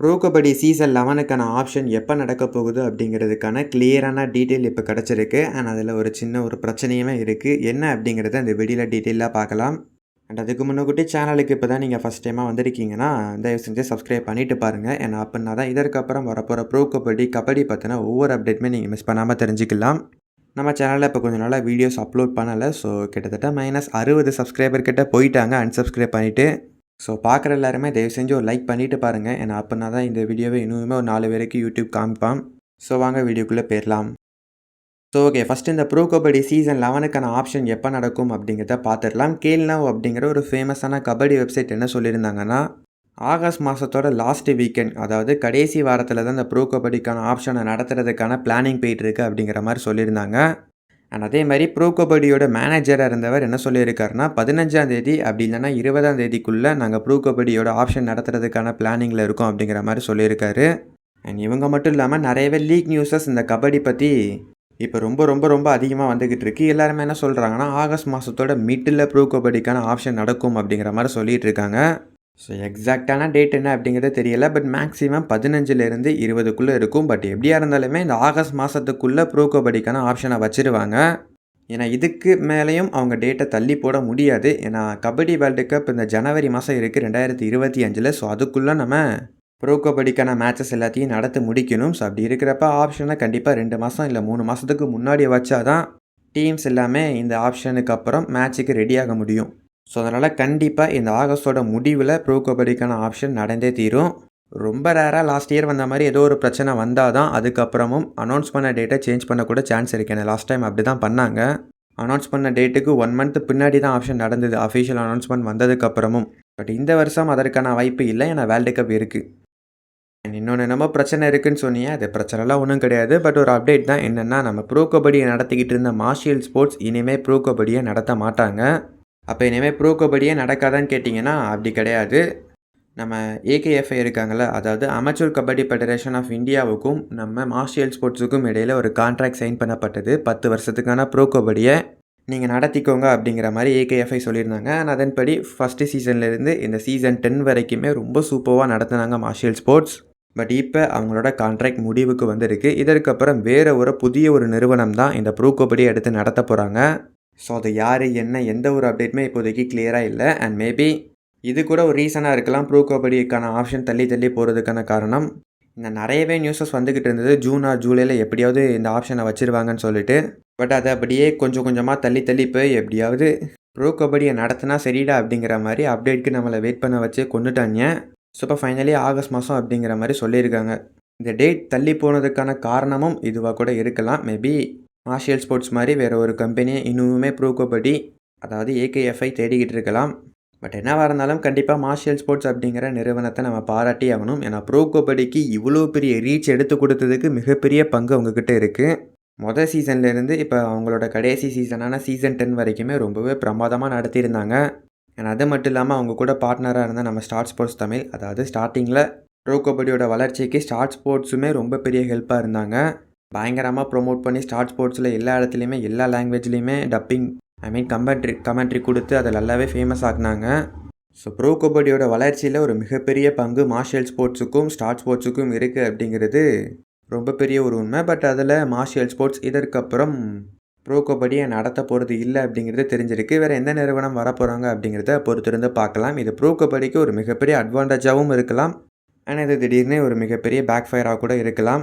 Bro kabaddi season லெவனுக்கான option எப்போ நடக்க போகுது அப்படிங்கிறதுக்கான கிளியரான டீட்டெயில் இப்போ கிடச்சிருக்கு. அண்ட் அதில் ஒரு சின்ன ஒரு பிரச்சனையுமே இருக்குது என்ன அப்படிங்கிறத அந்த வீடியோவில் டீட்டெயிலாக பார்க்கலாம். அண்ட் அதுக்கு முன்னக்கூட்டி சேனலுக்கு இப்போ தான் நீங்கள் ஃபஸ்ட் டைமாக வந்திருக்கீங்கன்னா தயவு செஞ்சு சப்ஸ்கிரைப் பண்ணிட்டு பாருங்கள் ஏன்னா அப்படின்னா தான் இதற்கப்புறம் வரப்போகிற ப்ரோ கபடி கபடி பற்றின ஒவ்வொரு அப்டேட்டுமே நீங்கள் மிஸ் பண்ணாமல் தெரிஞ்சுக்கலாம். நம்ம சேனலில் இப்போ கொஞ்சம் நாளாக வீடியோஸ் அப்லோட் பண்ணலை. ஸோ கிட்டத்தட்ட மைனஸ் அறுபது சப்ஸ்கிரைபர் கிட்ட போயிட்டாங்க. அன்சப்ஸ்கிரைப் பண்ணிவிட்டு ஸோ பார்க்குற எல்லாருமே தயவு செஞ்சு ஒரு லைக் பண்ணிவிட்டு பாருங்கள் ஏன்னா அப்படின்னா தான் இந்த வீடியோவை இன்னுமே ஒரு நாலு பேருக்கு யூடியூப் காமிப்பான். ஸோ வாங்க வீடியோக்குள்ளே போயிடலாம் ஸோ ஓகே ஃபஸ்ட்டு இந்த ப்ரோ கபடி சீசன் லெவனுக்கான ஆப்ஷன் எப்போ நடக்கும் அப்படிங்கிறத பார்த்துடலாம். கேல்னாவ் அப்படிங்கிற ஒரு ஃபேமஸான கபடி வெப்சைட் என்ன சொல்லியிருந்தாங்கன்னா ஆகஸ்ட் மாதத்தோட லாஸ்ட் வீக்கெண்ட் அதாவது கடைசி வாரத்தில் தான் இந்த ப்ரோ கபடிக்கான ஆப்ஷனை நடத்துறதுக்கான பிளானிங் போயிட்டுருக்கு அப்படிங்கிற மாதிரி சொல்லியிருந்தாங்க. அண்ட் அதே மாதிரி ப்ரோ கபடியோட மேனேஜராக இருந்தவர் என்ன சொல்லியிருக்காருன்னா பதினஞ்சாம் தேதி அப்படி இல்லைன்னா இருபதாம் தேதிக்குள்ளே நாங்கள் ப்ரோ கபடியோட ஆப்ஷன் நடத்துறதுக்கான பிளானிங்கில் இருக்கோம் அப்படிங்கிற மாதிரி சொல்லியிருக்காரு. அண்ட் இவங்க மட்டும் இல்லாமல் நிறையவே லீக் நியூஸஸ் இந்த கபடி பற்றி இப்போ ரொம்ப ரொம்ப ரொம்ப அதிகமாக வந்துக்கிட்டு இருக்கு. எல்லாருமே என்ன சொல்கிறாங்கன்னா ஆகஸ்ட் மாதத்தோட மிட்டில் ப்ரோ கபடிக்கான ஆப்ஷன் நடக்கும் அப்படிங்கிற மாதிரி சொல்லிகிட்டு இருக்காங்க. ஸோ எக்ஸாக்டான டேட் என்ன அப்படிங்கிறது தெரியல பட் மேக்ஸிமம் பதினஞ்சுலேருந்து இருபதுக்குள்ளே இருக்கும். பட் எப்படியா இருந்தாலுமே இந்த ஆகஸ்ட் மாதத்துக்குள்ளே ப்ரோ கபடிக்கான ஆப்ஷனை வச்சுருவாங்க. ஏன்னா இதுக்கு மேலேயும் அவங்க டேட்டை தள்ளி போட முடியாது. ஏன்னா கபடி வேர்ல்டு கப் இந்த ஜனவரி மாதம் இருக்குது ரெண்டாயிரத்தி இருபத்தி அஞ்சில். ஸோ அதுக்குள்ளே நம்ம ப்ரோ கபடிக்கான மேட்சஸ் எல்லாத்தையும் நடத்தி முடிக்கணும். ஸோ அப்படி இருக்கிறப்ப ஆப்ஷனை கண்டிப்பாக ரெண்டு மாதம் இல்லை மூணு மாதத்துக்கு முன்னாடி வச்சாதான் டீம்ஸ் எல்லாமே இந்த ஆப்ஷனுக்கு அப்புறம் மேட்ச்சுக்கு ரெடியாக முடியும். ஸோ அதனால் கண்டிப்பாக இந்த ஆகஸ்டோட முடிவில் ப்ரோ கபடிக்கான ஆப்ஷன் நடந்தே தீரும். ரொம்ப ரேராக லாஸ்ட் இயர் வந்த மாதிரி ஏதோ ஒரு பிரச்சனை வந்தால் தான் அதுக்கப்புறமும் அனௌன்ஸ் பண்ண டேட்டை சேஞ்ச் பண்ணக்கூட சான்ஸ் இருக்கேன் லாஸ்ட் டைம் அப்படி தான் பண்ணாங்க. அனௌன்ஸ் பண்ண டேட்டுக்கு ஒன் மந்த் பின்னாடி தான் ஆப்ஷன் நடந்தது. Official announcement வந்ததுக்கப்புறமும். பட் இந்த வருஷம் அதற்கான வாய்ப்பு இல்லை. ஏன்னா வேர்ல்டு கப் இருக்குது இன்னொன்று என்னமோ பிரச்சனை இருக்குன்னு சொன்னீங்க. அது பிரச்சனைலாம் ஒன்றும் கிடையாது. பட் ஒரு அப்டேட் தான் என்னென்னா நம்ம ப்ரோ கபடியை நடத்திக்கிட்டு இருந்த மார்ஷியல் ஸ்போர்ட்ஸ் இனிமேல் ப்ரோ கபடியை நடத்த மாட்டாங்க. அப்போ இனிமேல் ப்ரோ கபடியே நடக்காதான்னு கேட்டிங்கன்னா அப்படி கிடையாது. நம்ம ஏகேஎஃப்ஐ இருக்காங்கள அதாவது அமெச்சூர் கபடி ஃபெடரேஷன் ஆஃப் இந்தியாவுக்கும் நம்ம மார்ஷியல் ஸ்போர்ட்ஸுக்கும் இடையில் ஒரு கான்ட்ராக்ட் சைன் பண்ணப்பட்டது. பத்து வருஷத்துக்கான ப்ரோ கபடியை நீங்கள் நடத்திக்கோங்க அப்படிங்கிற மாதிரி ஏகேஎஃப்ஐ சொல்லியிருந்தாங்க. அண்ட் அதன்படி ஃபஸ்ட்டு சீசன்லேருந்து இந்த சீசன் டென் வரைக்குமே ரொம்ப சூப்பராக நடத்துனாங்க மார்ஷியல் ஸ்போர்ட்ஸ் பட் இப்போ அவங்களோட கான்ட்ராக்ட் முடிவுக்கு வந்திருக்கு. இதற்கப்புறம் வேறு ஒரு புதிய ஒரு நிறுவனம் தான் இந்த ப்ரோ கபடி எடுத்து நடத்த போகிறாங்க ஸோ அது யார் என்ன எந்த ஒரு அப்டேட்டுமே இப்போதைக்கு கிளியராக இல்லை. அண்ட் மேபி இது கூட ஒரு ரீசனாக இருக்கலாம். ப்ரோ கபடிக்கான ஆப்ஷன் தள்ளி தள்ளி போகிறதுக்கான காரணம். இந்த நிறையவே நியூஸஸ் வந்துக்கிட்டு இருந்தது. ஜூன் ஆர் ஜூலையில் எப்படியாவது இந்த ஆப்ஷனை வச்சுருவாங்கன்னு சொல்லிட்டு. பட் அதை அப்படியே கொஞ்சம் கொஞ்சமாக தள்ளி தள்ளி போய் எப்படியாவது ப்ரோ கபடியை நடத்தினா சரிடா அப்படிங்கிற மாதிரி அப்டேட்க்கு நம்மளை வெயிட் பண்ண வச்சு கொண்டுட்டாங்க ஸோ இப்போ ஃபைனலி ஆகஸ்ட் மாதம் அப்படிங்கிற மாதிரி சொல்லியிருக்காங்க. இந்த டேட் தள்ளி போனதுக்கான காரணமும் இதுவாக கூட இருக்கலாம். மேபி மார்ஷியல் ஸ்போர்ட்ஸ் மாதிரி வேறு ஒரு கம்பெனியை இன்னுமே ப்ரோ கபடி அதாவது ஏகேஎஃப்ஐ தேடிக்கிட்டு இருக்கலாம். பட் என்னவாக இருந்தாலும் கண்டிப்பாக மார்ஷியல் ஸ்போர்ட்ஸ் அப்படிங்கிற நிறுவனத்தை நம்ம பாராட்டி ஆகணும். ஏன்னா ப்ரோ கபடிக்கு இவ்வளோ பெரிய ரீச் எடுத்து கொடுத்ததுக்கு மிகப்பெரிய பங்கு அவங்கக்கிட்ட இருக்குது மொதல் சீசன்லேருந்து இப்போ அவங்களோட கடைசி சீசனான சீசன் டென் வரைக்குமே ரொம்பவே பிரமாதமாக நடத்தியிருந்தாங்க. ஏன்னா அது மட்டும் இல்லாமல் அவங்க கூட பார்ட்னராக இருந்த நம்ம ஸ்டார்ட் ஸ்போர்ட்ஸ் தமிழ் அதாவது ஸ்டார்டிங்கில் ப்ரோ கபடியோட வளர்ச்சிக்கு ஸ்டார்ட் ஸ்போர்ட்ஸுமே ரொம்ப பெரிய ஹெல்ப்பாக இருந்தாங்க. பயங்கரமாக ப்ரொமோட் பண்ணி ஸ்டார்ட் ஸ்போர்ட்ஸில் எல்லா இடத்துலையுமே எல்லா லாங்குவேஜ்லேயுமே dubbing I mean commentary commentary கொடுத்து அதை நல்லாவே ஃபேமஸ் ஆகினாங்க ஸோ ப்ரோ கபடியோட வளர்ச்சியில் ஒரு மிகப்பெரிய பங்கு மார்ஷியல் ஸ்போர்ட்ஸுக்கும் ஸ்டார்ட் ஸ்போர்ட்ஸுக்கும் இருக்குது அப்படிங்கிறது ரொம்ப பெரிய ஒரு உண்மை. பட் அதில் மார்ஷியல் ஸ்போர்ட்ஸ் இதற்கப்புறம் ப்ரோ கபடியை நடத்த போகிறது இல்லை அப்படிங்கிறது தெரிஞ்சிருக்கு. வேறு எந்த நிறுவனம் வரப்போகிறாங்க அப்படிங்கிறத பொறுத்திருந்து பார்க்கலாம். இது ப்ரோ கபடிக்கு ஒரு மிகப்பெரிய அட்வான்டேஜாகவும் இருக்கலாம். ஆனால் இது திடீர்னு ஒரு மிகப்பெரிய பேக் ஃபயராக கூட இருக்கலாம்.